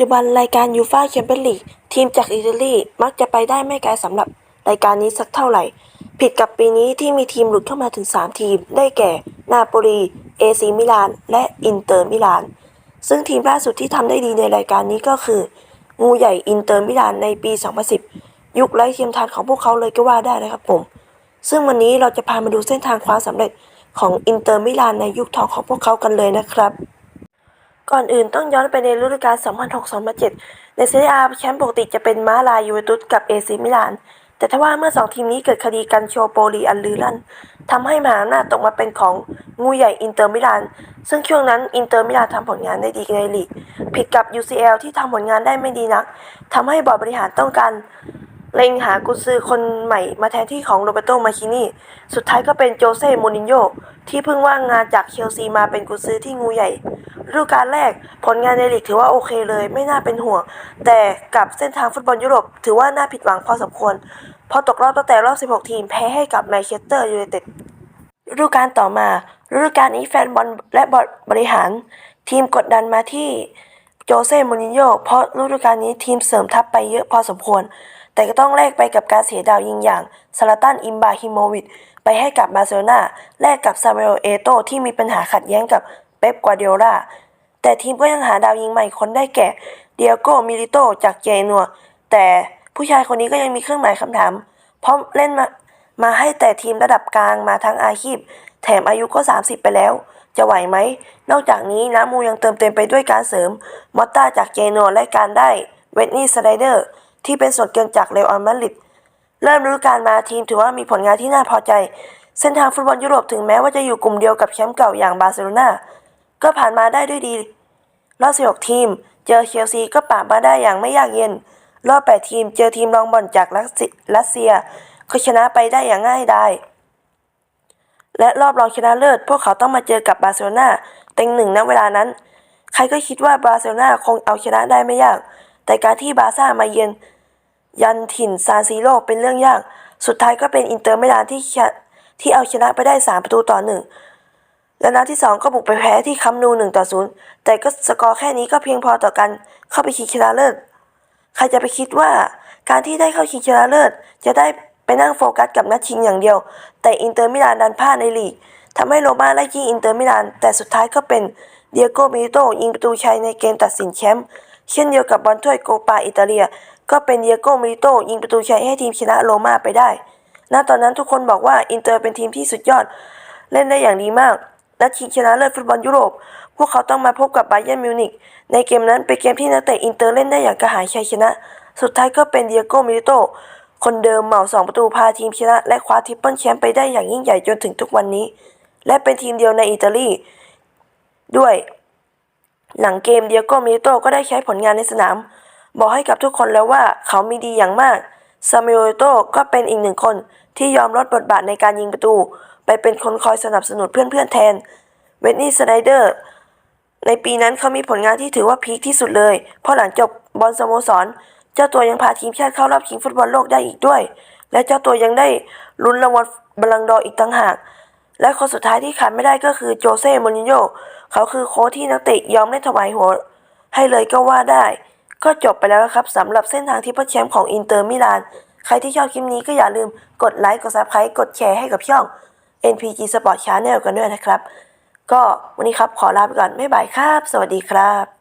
จุบันรายการยูฟ่าแชมเปี้ยนลีกทีมจากอิตาลีมักจะไปได้ไม่ไกลสำหรับรายการนี้สักเท่าไหร่ ผิดกับปีนี้ที่มีทีมหลุดเข้ามาถึง 3 ทีม ได้แก่ นาโปลีเอซีมิลาน และอินเตอร์มิลาน ซึ่งทีมล่าสุดที่ทำได้ดีในรายการนี้ก็คือ งูใหญ่อินเตอร์มิลานในปี 2010 ยุคไร้เทียมทานของพวกเขาเลยก็ว่าได้นะครับผม ซึ่งวันนี้เราจะพามาดูเส้นทางความสำเร็จของอินเตอร์มิลานในยุคทองของพวกเขากันเลยนะครับ ก่อนอื่นต้องย้อนไปในฤดูกาล 2006-2007 ในเซเรียอาแชมป์ปกติจะเป็นม้าลายยูเวนตุสกับเอซิมิลาน แต่ทว่าเมื่อสองทีมนี้เกิดคดีกันโชโปลีอันลือลั่นทำให้มหาอำนาจตกมาเป็นของงูใหญ่อินเตอร์มิลาน ซึ่งช่วงนั้นอินเตอร์มิลานทำผลงานได้ดีในลีก ผิดกับ UCL ที่ทำผลงานได้ไม่ดีนักทำให้บอร์ดบริหารต้องการ เล็งหากุซือคนใหม่มาแทนที่ของโรเบโตมาคินีสุดท้ายก็เป็นโจเซ่โมนินโญ่ที่เพิ่งว่างงานจากเชลซีมาเป็นกุซือที่งูใหญ่ฤดูกาลแรกผลงานในลีกถือว่าโอเคเลย ไม่น่าเป็นห่วง แต่กับเส้นทางฟุตบอลยุโรปถือว่าน่าผิดหวังพอสมควรเพราะตกรอบตั้งแต่รอบ 16 ทีม แพ้ให้กับแมนเชสเตอร์ยูไนเต็ดฤดูกาลต่อมาฤดูกาลนี้แฟนบอลและบอร์ดบริหาร ทีมกดดันมาที่โจเซ่มูรินโญ่เพราะฤดูกาลนี้ทีมเสริมทัพไปเยอะพอสมควร แต่ก็ต้องแลกไปกับการเสียดาวยิงอย่างซาลาตันอิมบาฮิโมวิชไปให้กับบาร์เซโลนาแลกกับซามูเอลเอโตที่มีปัญหาขัดแย้งกับเป๊ปกวาร์ดิโอลาแต่ทีมก็ยังหาดาวยิงใหม่คนได้แก่เดียโกมิลิโตจากเจนัว แต่ผู้ชายคนนี้ก็ยังมีเครื่องหมายคำถาม เพราะเล่นมามาให้แต่ทีมระดับกลางมาทั้งอาชีพ แถมอายุก็ 30 ไปแล้ว จะไหวไหม นอกจากนี้น้ำมูยังเติมเต็มไปด้วยการเสริม มอตตาจากเจโนวและการได้เวทนี่สไลเดอร์ ที่เป็นส่วนเกินจากเรอัลมาดริดเริ่มฤดูกาลมาทีมถือว่ามีผลงานที่น่าพอใจ เส้นทางฟุตบอลยุโรปถึงแม้ว่าจะอยู่กลุ่มเดียวกับแชมป์เก่าอย่างบาร์เซโลนาก็ผ่านมาได้ด้วยดี รอบ 16 ทีม เจอเชลซีก็ปราบมาได้อย่างไม่ยากเย็น รอบ 8 ทีม เจอทีมรองบอลจากรัสเซียรัสเซียก็ชนะไปได้อย่างง่ายดายและรอบรองชนะเลิศ พวกเขาต้องมาเจอกับบาร์เซโลนาเต็งหนึ่งณเวลานั้น ใครก็คิดว่าบาร์เซโลนาคงเอาชนะได้ไม่ยาก แต่การที่บาร์ซ่ามาเยือนยันถิ่นซานซีโร่เป็นเรื่องยาก สุดท้ายก็เป็นอินเตอร์มิลานที่ที่เอาชนะไปได้ 3 ประตูต่อหนึ่งและนัดที่ 2 ก็บุกไปแพ้ที่คัมนู1ต่อ0แต่ก็สกอร์แค่นี้ก็เพียงพอต่อกันเข้าไปชิงชนะเลิศใครจะไปคิดว่าการที่ได้เข้าชิงชนะเลิศจะได้ไปนั่งโฟกัสกับนัดชิงอย่างเดียว แต่อินเตอร์มิลานดันพลาดในลีกทำให้โรม่าไล่ยิงอินเตอร์มิลานแต่สุดท้ายก็เป็นเดียโกมิลิโตยิงประตูชัยในเกมตัดสินแชมป์ เช่นเดียวกับบอลถ้วยโกปาอิตาเลีย ก็เป็นเดียโกมิลิโตยิงประตูชัยให้ทีมชนะโรม่าไปได้ ณ ตอนนั้นทุกคนบอกว่าอินเตอร์เป็นทีมที่สุดยอด เล่นได้อย่างดีมาก และชิงชนะเลิศฟุตบอลยุโรป พวกเขาต้องมาพบกับไบเย r n m มิวนิกในเกมนั้นเป็นเกมที่นักเตะอินเตอร์เล่นได้อย่างกระหายชัยชนะ สุดท้ายก็เป็นเดียโกมิลิโตคนเดิมเหมาสองประตูพาทีมชนะ และคว้าทริปเปิลแชมป์ไปได้อย่างยิ่งใหญ่จนถึงทุกวันนี้ และเป็นทีมเดียวในอิตาลีด้วย หลังเกมเดียโกมิโตก็ได้ใช้ผลงานในสนาม บอกให้กับทุกคนแล้วว่าเขามีดีอย่างมากซามิโอโตก็เป็นอีกหนึ่งคนที่ยอมลดบทบาทในการยิงประตู ไปเป็นคนคอยสนับสนุนเพื่อนๆแทน เวทนี่สไนเดอร์ในปีนั้นเขามีผลงานที่ถือว่าพีคที่สุดเลย เพราะหลังจบบอลสโมสร เจ้าตัวยังพาทีมชาติเข้ารอบชิงฟุตบอลโลกได้อีกด้วย และเจ้าตัวยังได้ลุ้นรางวัลบอลลังดออีกต่างหาก และคนสุดท้ายที่ขาดไม่ได้ก็คือโจเซ่โมรินโญ่เขาคือโค้ชที่นักเตะยอมเล่นถวายหัว ให้เลยก็ว่าได้ ก็จบไปแล้วนะครับสำหรับเส้นทางที่พ่อแชมป์ของอินเตอร์มิลาน ใครที่ชอบคลิปนี้ก็อย่าลืมกดไลค์กดซับสไครต์กดแชร์ให้กับช่อง NPG Sport Channel กันด้วยนะครับ ก็วันนี้ครับขอลาไปก่อนบ๊ายบายครับ สวัสดีครับ